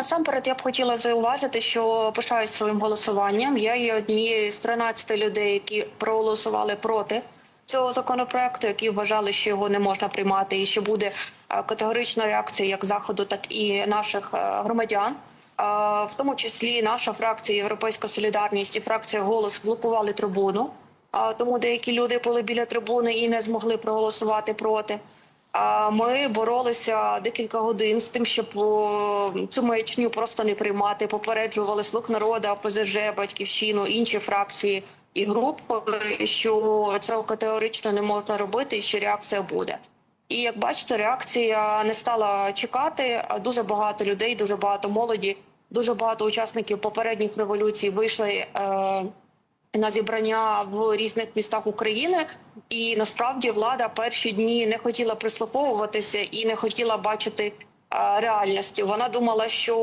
Насамперед, я б хотіла зауважити, що пишаюсь своїм голосуванням. Я є однією з 13 людей, які проголосували проти цього законопроекту, які вважали, що його не можна приймати, і що буде е, категорична реакція як заходу, так і наших е, громадян. Е, В тому числі наша фракція Європейська Солідарність і фракція Голос блокували трибуну. Тому деякі люди були біля трибуни і не змогли проголосувати проти. Ми боролися декілька годин з тим, щоб цю маячню просто не приймати. Попереджували слух народу, ОПЗЖ, батьківщину, інші фракції і групи, що цього категорично не можна робити, і що реакція буде. І як бачите, реакція не стала чекати. А Дуже багато людей, дуже багато молоді, дуже багато учасників попередніх революцій вийшли. Е, на зібрання в різних містах України, і насправді влада перші дні не хотіла прислуховуватися і не хотіла бачити е, реальності. Вона думала, що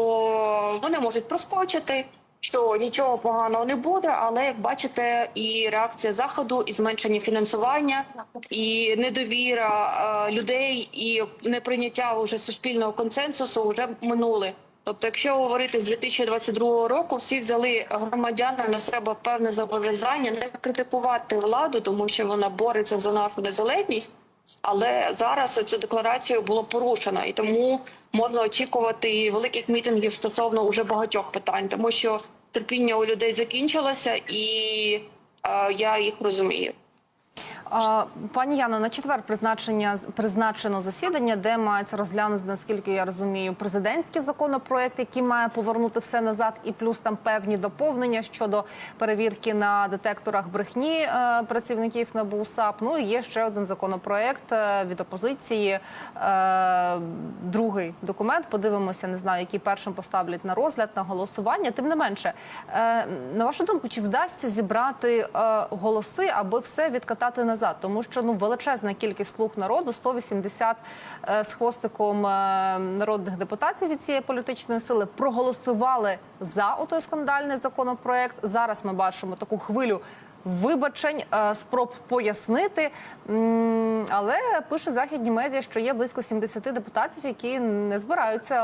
вони можуть проскочити, що нічого поганого не буде. Але як бачите, і реакція заходу, і зменшення фінансування, і недовіра е, людей, і неприйняття уже суспільного консенсусу вже минули. Тобто, якщо говорити з 2022 року, всі взяли громадяни на себе певне зобов'язання не критикувати владу, тому що вона бореться за нашу незалежність. Але зараз цю декларацію було порушено, і тому можна очікувати великих мітингів стосовно уже багатьох питань, тому що терпіння у людей закінчилося, і е, я їх розумію. Пані Яно, на четвер призначення призначено засідання, де мають розглянути, наскільки я розумію, президентський законопроект, який має повернути все назад, і плюс там певні доповнення щодо перевірки на детекторах брехні е, працівників НАБУ САП. Ну і є ще один законопроект е, від опозиції. Е, другий документ. Подивимося, не знаю, який першим поставлять на розгляд на голосування. Тим не менше, на вашу думку, чи вдасться зібрати голоси, аби все відкатати назад? Тому що ну величезна кількість слуг народу 180 е, з хвостиком е, народних депутатів від цієї політичної сили проголосували за отой скандальний законопроект. Зараз ми бачимо таку хвилю. Вибачень, е, спроб пояснити, але пишуть західні медіа, що є близько 70 депутатів, які не збираються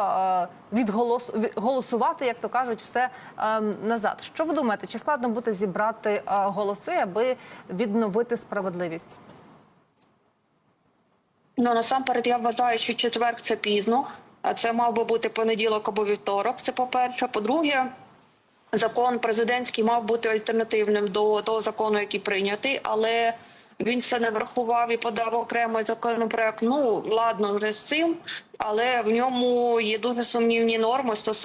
е, відголос... голосувати, як то кажуть, все е, назад. Що ви думаєте, чи складно буде зібрати голоси, аби відновити справедливість? Ну насамперед я вважаю, що четверг це пізно. А це мав би бути понеділок або вівторок. Це по-перше. По-друге, закон президентський мав бути альтернативним до того закону, який прийнятий, але він це не врахував і подав окремий законопроект. Ну ладно, вже з цим, але в ньому є дуже сумнівні норми стосовно.